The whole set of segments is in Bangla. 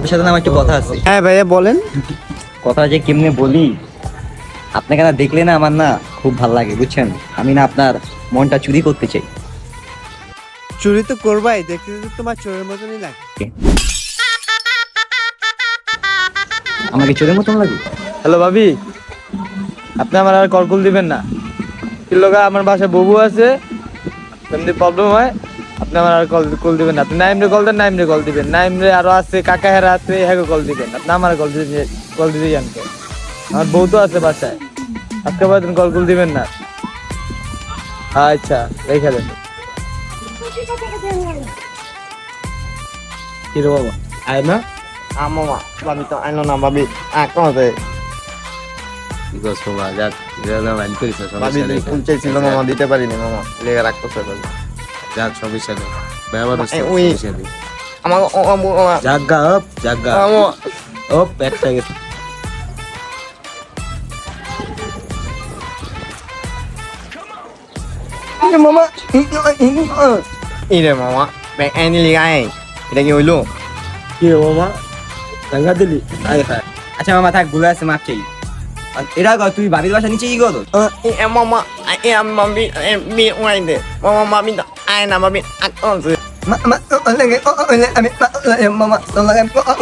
আপনার সাথে আমার একটু কথা আছে। হ্যাঁ ভাইয়া বলেন। কথা যে কেমনে বলি আপনাকে না দেখলে না আমার না খুব ভালো লাগে বুঝছেন? আমি না আপনার মনটা চুরি করতে চাই। চুরি তো করবাই দেখতে তো তোমার চোরের মতনই লাগে। আমাকে চোরের মতন লাগে? হ্যালো ভাবি আপনি আমার আর কল কল দিবেন না। আমার বাসায় ববু আছে এমনি প্রবলেম হয়। আপনি আমার আর কল কল দিবেন না। আপনি নাইমরে কল দেন নাইমরে কল দিবেন। নাইমরে আরও আছে কাকা হেরা আছে হ্যাঁ কল দিবেন। আপনি আমার কল কল দিতে জানতে আমার বউ তো আছে বাসায়। আজকে কল কল দিবেন না। আচ্ছা রেখে দেন। কি রে বাবা? আয় না আমা ভাবি তো আইলো না ভাবি আ কোন আছে? বিকজ বাবা মামা দিতে পারিনি মামা। লেগে রাখতেছে ভাবি যাক সমস্যা নেই ব্যবহার। সমস্যা নেই আমার জাগা জাগা। আমা অপ একটা গেছে। মামা ইরে মামা ব্যাগ লিগাই এটা কি হইল? কি বাবা দিলি? আয় আচ্ছা মামা থাক ভুলে আছে মাপ চাই। এরা কর তুই বাড়ির বাসা নিচে কি কর এ মামা এ মামি এ বি দে। মামা মামি তো আই না মামি আ কোন আছে মামা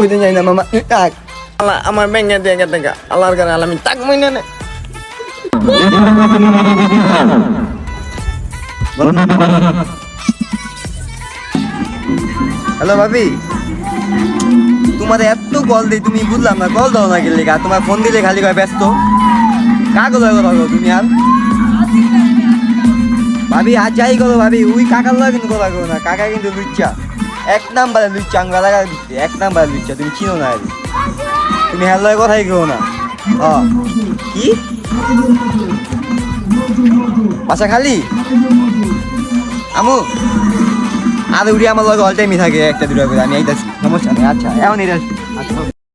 ওই দিন যাই না মামা থাক আল্লাহ আমার ব্যাংকে দিয়ে গেছে গা আল্লাহর কারণে আল্লাহ আমি তাক মইনা নে হ্যালো ভাবি তোমার এত কল দিই তুমি বুঝলাম না কল দাও না গেলে তোমার ফোন দিলে খালি কয় ব্যস্ত। কাগজ কথা কও তুমি আর? ভাবি, আর যাই করো ভাবি ওই কাকার লগে কিন্তু কথা করো না, কাকা কিন্তু লুচ্চা। এক নাম্বারে লুচ্চা লাগা দিচ্ছে এক নাম্বারে লুচ্চা, তুমি চিনো না তুমি হ্যার লগে কথাই কেউ না। ও কি? বাসা খালি? আমু? আর উড়ি আমার লগে অল টাইমই থাকে, একটা, দুটো করে, আমি আইতাছি, সমস্যা নেই আচ্ছা এখন এটা